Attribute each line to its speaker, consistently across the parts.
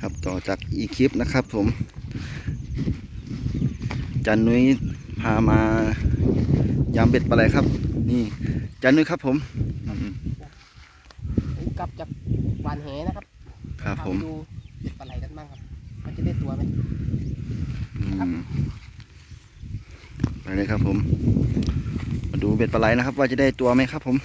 Speaker 1: ครับต่อจากอีกคลิปนะครับผม จันนุ้ยพามายามเบ็ดปลาไหลครับ นี่จันนุ้ยครับผมอืม
Speaker 2: กลับจากหวานแหนะครับ
Speaker 1: ครับผม
Speaker 2: พาไปดูเบ็ดปลาไหลกันบ้างครับ มันจะได้ตัวไหม
Speaker 1: อืมไปเลยครับผม มาดูเบ็ดปลาไหลนะครับ ว่าจะได้ตัวไหมครับผม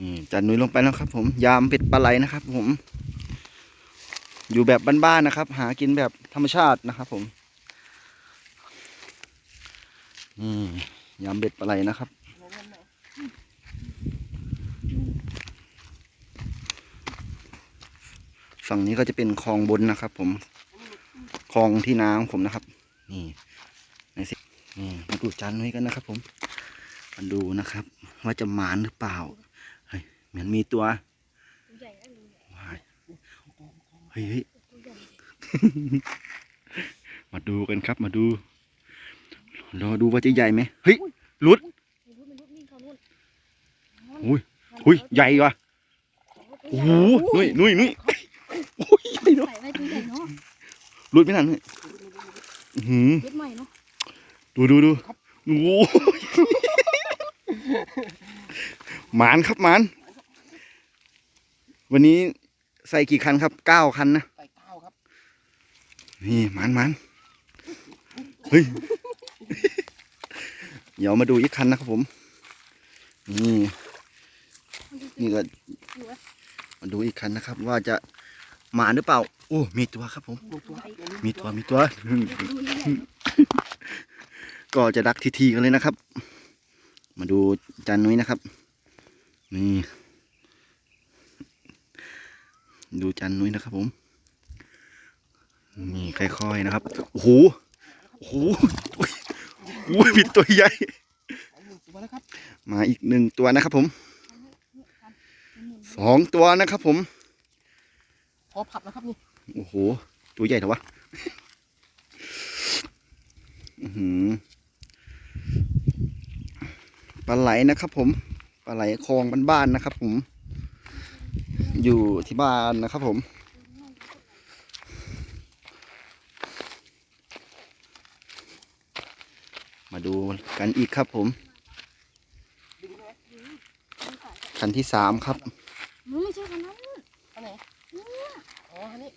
Speaker 1: อืม จันนุ้ยลงไปแล้วครับ ผม ยามเบ็ดปลาไหลนะครับ ผม อยู่แบบบ้านๆนะครับ หากินแบบธรรมชาตินะครับผมนี่ยามเบ็ดปลาไหลนะครับฝั่งนี้ก็จะเป็นคลองบนนะครับ ผมคลองที่นาของผมนะครับ นี่ในสินี่มาดูจานนุ้ยกันนะครับ ผมมาดูนะครับ ว่าจะหมานหรือเปล่า มือนมีตัวเฮ้ยมาดูกันครับมาดูรอดูว่าจะใหญ่ไหมเฮ้ยลุดอุ้ยอุ้ยใหญ่ว่ะโอ้โหนุ้ยนุ้ยนุ้ยโอ้ยใหญ่เนอะ
Speaker 3: ใส่ไว้ตัวใหญ่เนาะ
Speaker 1: ลุดไม่ทันเลยหื
Speaker 3: ม
Speaker 1: ดูดูดูโอ้หมานครับหมาน วันนี้ใส่กี่คันครับเก้าคันนะ
Speaker 2: ใส่เก้าครับ
Speaker 1: นี่หมานหมานเฮ้ย เดี๋ยวมาดูอีกคันนะครับผม นี่ นี่ก็มาดูอีกคันนะครับ ว่าจะหมานหรือเปล่า โอ้ มีตัวครับผม
Speaker 2: มีตัว
Speaker 1: มีตัวมีตัว
Speaker 3: ดูใหญ่
Speaker 1: ก็จะดักทีทีๆกันเลยนะครับ มาดูจานนุ้ยนะครับ นี่ ดูจานนุ้ยนะครับผม นี่ค่อยๆนะครับ โอ้โห โอ้โหโอ้ยตัวใหญ่ มาอีกหนึ่งตัวนะครับผม สองตัวนะครับผม
Speaker 2: พอผัดแล้วครับนี่
Speaker 1: โอ้โห ตัวใหญ่เถอะวะอื้อหือปลาไหลนะครับผม ปลาไหลคลองบ้านๆนะครับผม อยู่ที่บ้านนะครับผม มาดูกันอีกครับผม
Speaker 2: ดึงใช่ไหม
Speaker 1: คันที่สามครับ
Speaker 3: มันไม่ใช่คันนั้น
Speaker 2: อันไหนอ๋ออันนี้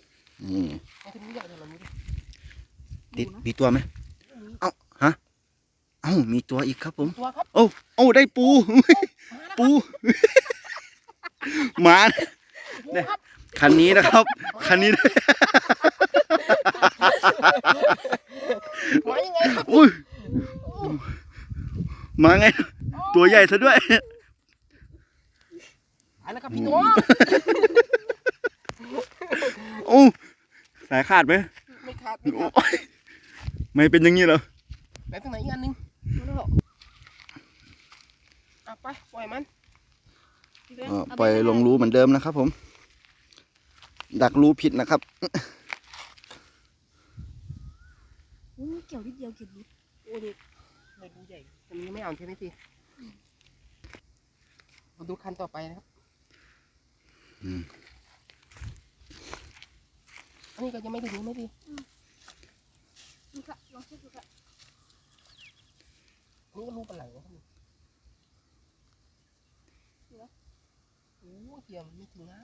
Speaker 1: นี่
Speaker 2: มันคือมีใหญ่เลยเหรอมีดิ
Speaker 1: ติดมีตัวไหมเอ้าฮะเอ้ามีตัวอีกครับผม
Speaker 2: ตัวครับ
Speaker 1: โอ้โอ้ได้ปูปูหมา
Speaker 2: โอ้โห ครับ
Speaker 1: คันนี้นะครับ คันนี้
Speaker 2: มายังไงครับ
Speaker 1: อุ้ยมาไง ตัวใหญ่ซะด้วย
Speaker 2: ไปแล้วครับพี่ตัว
Speaker 1: โอ้สายขาดไหม
Speaker 2: ไม่ขาดไม่
Speaker 1: โอ้
Speaker 2: ขาด
Speaker 1: ยไม่เป็นอย่างนี้เหรอ
Speaker 2: ไหนตรงไหนอีกอันหนึงอะไปปล่อยมัน
Speaker 1: ก็ปล่อยลงรูเหมือนเดิมนะครับผม ดักรูผิดนะครับ
Speaker 3: อุ้ยเกี่ยวนิดเดียวเก็บนิด
Speaker 2: โอ้ดิไม่ดูใหญ่อันนี้ไม่เอาใช่ไหมพี่มาดูคันต่อไปนะครับ
Speaker 1: อืม
Speaker 2: อันนี้ก็ยังไม่ได้ดูไม่ดี
Speaker 3: ดูค่ะลองเช็คดูค่ะ
Speaker 2: อันนี้ก็รู้เป็นไรนะครับนี่โอ้เกี่ยมไม่ถึงนะ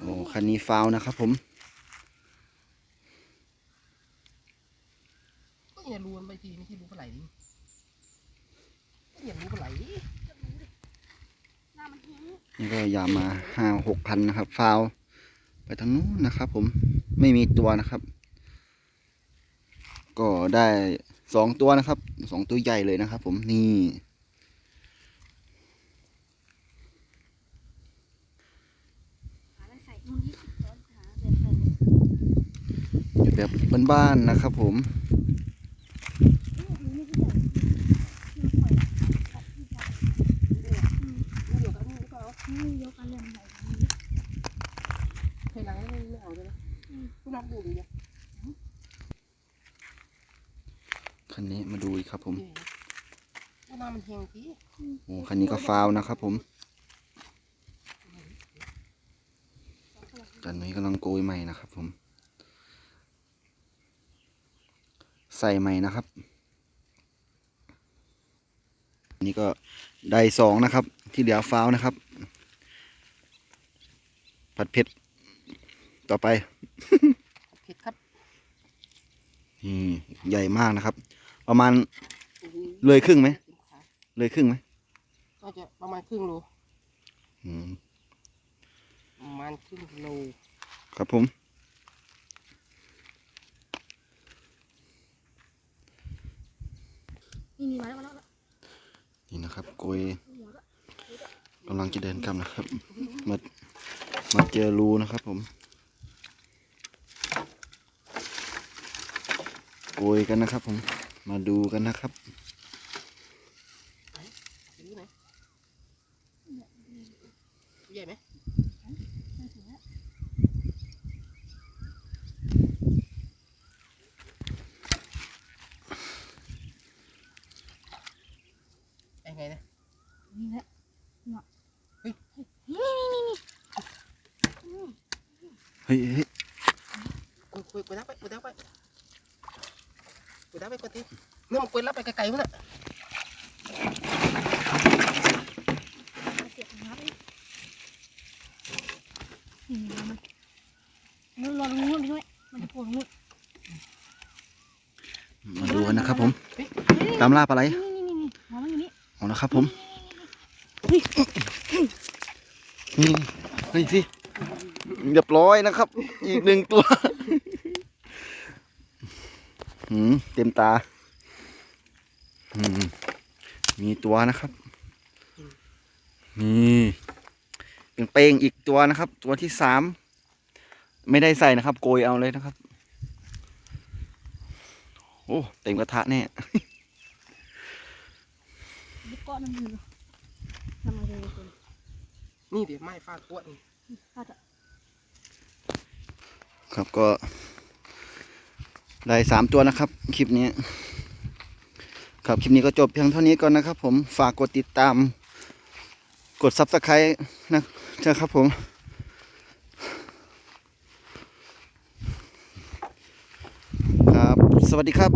Speaker 1: โอ้คันนี้ฟาวนะครับผม
Speaker 2: ก็อย่ารู้มันไปทีไม่ใช่รู้เป็นไรนี่ก็อย่ารู้เป็นไร
Speaker 3: หน้ามันแห้ง
Speaker 1: นี่ก็ยามาห้าหกพันนะครับ ฟาว ไปทางนู้นนะครับ ผมไม่มีตัวนะครับ ก็ได้สองตัวนะครับสองตัวใหญ่เลยนะครับ ผมนี่
Speaker 3: หาอะไรใส่นู่นนี่หาแบบใส่
Speaker 1: อยู่ แบบบ้านๆนะครับผม
Speaker 3: นี่คือใส่ที่ปล่อยตัดที่ใส่
Speaker 2: นี่เดี๋ยวกันนี่ก็เอา
Speaker 3: นี่ยกกันเรื่องใหญ่
Speaker 2: เคยล้างไม่ไม่เอาเลยนะคุณนับดูดิเนี่ย
Speaker 1: คันนี้มาดูอีกครับผม
Speaker 2: นี่ว่ามันแหงที
Speaker 1: โอ้คันนี้ก็ฟาวนะครับผมจันนุ้ยกำลังโกยใหม่นะครับผม ใส่ใหม่นะครับนี่ก็ได้สองนะครับ ที่เหลือฟาวนะครับ ผัดเผ็ดต่อไป
Speaker 2: เผ็ดครับ
Speaker 1: นี่ใหญ่มากนะครับ ประมาณเลยครึ่งไหมเลยครึ่งไหม
Speaker 2: ก็จะประมาณครึ่งโล
Speaker 1: อืม
Speaker 2: ประมาณครึ่งโล
Speaker 1: ครับผม
Speaker 3: นี่นี่มาแล้วมาแล้ว
Speaker 1: นะครับโกย
Speaker 3: หัวก็
Speaker 1: กำลังจะเดินกลับนะครับ มามาเจอรูนะครับผมโกยกันนะครับผมมาดูกันนะครับ
Speaker 2: จะรู้ไหมใหญ่ไหม
Speaker 3: ไม่ถึงแล้ว
Speaker 2: ใหญ่ไงนะ
Speaker 3: นี่แหละเนาะ
Speaker 2: เฮ้ย
Speaker 3: นี่นี่นี่นี่
Speaker 1: เฮ้ยเฮ้ย
Speaker 2: คุยคุยคุยรับไปคุยรับไปคุยรับไปก่อนทีเนี่ยมันคุยรับไปไกลๆมั้งน่ะ
Speaker 3: เสียบน้ำไปนี่นี่มันมันรอตรงนู้นไปด้วยมันจะโผล่ตรงนู้น
Speaker 1: มาดูกันนะครับผม
Speaker 2: เฮ้ย
Speaker 1: ตามล่าปลาไหล
Speaker 3: นี่นี่นี่นี่หัวมันอยู่นี่
Speaker 1: เอาละครับผม นี่เฮ้ยพี่ เรียบร้อยนะครับ อีกหนึ่งตัวหืมเต็มตาหืมมีตัวนะครับ นี่เป็นเป้งอีกตัวนะครับ ตัวที่สาม ไม่ได้ใส่นะครับ โกยเอาเลยนะครับ โอ้ เต็มกระทะแน่
Speaker 3: ลูกก้อนมันอยู่ทำอะไรตัว
Speaker 2: นี่เดี๋ยวไม้ฟาดตัวนี่
Speaker 3: ข้าจะ
Speaker 1: ครับก็ ได้สามตัวนะครับ คลิปนี้ ครับคลิปนี้ก็จบเพียงเท่านี้ก่อนนะครับ ผมฝากกดติดตาม กดซับสไครต์นะนะครับผมครับ สวัสดีครับ